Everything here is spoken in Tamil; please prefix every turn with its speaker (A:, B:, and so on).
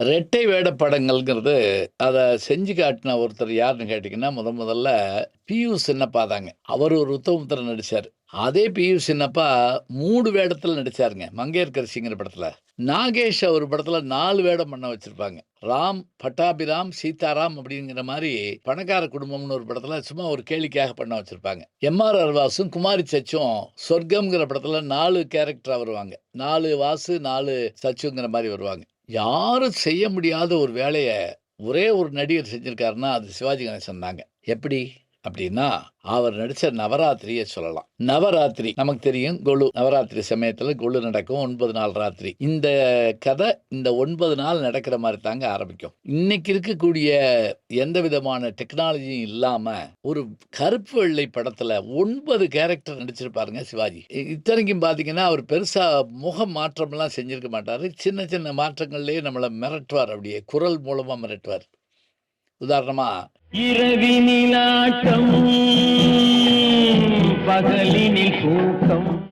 A: ரெட்டை வேட படங்கள்ங்கிறது அதை செஞ்சு காட்டின ஒருத்தர் யாருன்னு கேட்டிங்கன்னா முத முதல்ல பியு சின்னப்பா தாங்க. அவர் ஒரு உத்தமத்தில் நடித்தார் அதே பியு சின்னப்பா மூணு வேடத்தில் நடிச்சாருங்க. மங்கையர்கரசிங்கிற படத்தில். நாகேஷ் ஒரு படத்தில் நாலு வேடம் பண்ண வச்சுருப்பாங்க. ராம் பட்டாபிராம் சீதாராம் அப்படிங்கிற மாதிரி பணக்கார குடும்பம்னு ஒரு படத்தில் சும்மா ஒரு கேளிக்கையாக பண்ண வச்சுருப்பாங்க. எம்ஆர் அர்வாஸும் குமாரி சச்சும் சொர்க்கம்ங்கிற படத்தில் நாலு கேரக்டராக வருவாங்க நாலு வாசு நாலு சச்சுங்கிற மாதிரி வருவாங்க. யாரும் செய்ய முடியாத ஒரு வேலையை ஒரே ஒரு நடிகர் செஞ்சுருக்காருன்னா அது சிவாஜி கணேசன் தாங்க. எப்படி? அப்படின்னா அவர் நடிச்ச நவராத்திரியை சொல்லலாம். நவராத்திரி நமக்கு தெரியும் கொலு நவராத்திரி சமயத்தில் கொலு நடக்கும் ஒன்பது நாள் ராத்திரி. இந்த கதை இந்த ஒன்பது நாள் நடக்கிற மாதிரி தாங்க ஆரம்பிக்கும். இன்னைக்கு இருக்கக்கூடிய எந்த விதமான டெக்னாலஜியும் இல்லாம ஒரு கருப்பு வெள்ளை படத்துல ஒன்பது கேரக்டர் நடிச்சிருப்பாருங்க சிவாஜி. இத்தனைக்கும் பாத்தீங்கன்னா அவர் பெருசா முக மாற்றம்லாம் செஞ்சிருக்க மாட்டாரு. சின்ன சின்ன மாற்றங்கள்லயே நம்மளை மிரட்டுவார் அப்படியே. குரல் மூலமா மிரட்டுவார். உதாரணமா
B: இரவினில் ஆட்டம் பகலினில் தூக்கம்.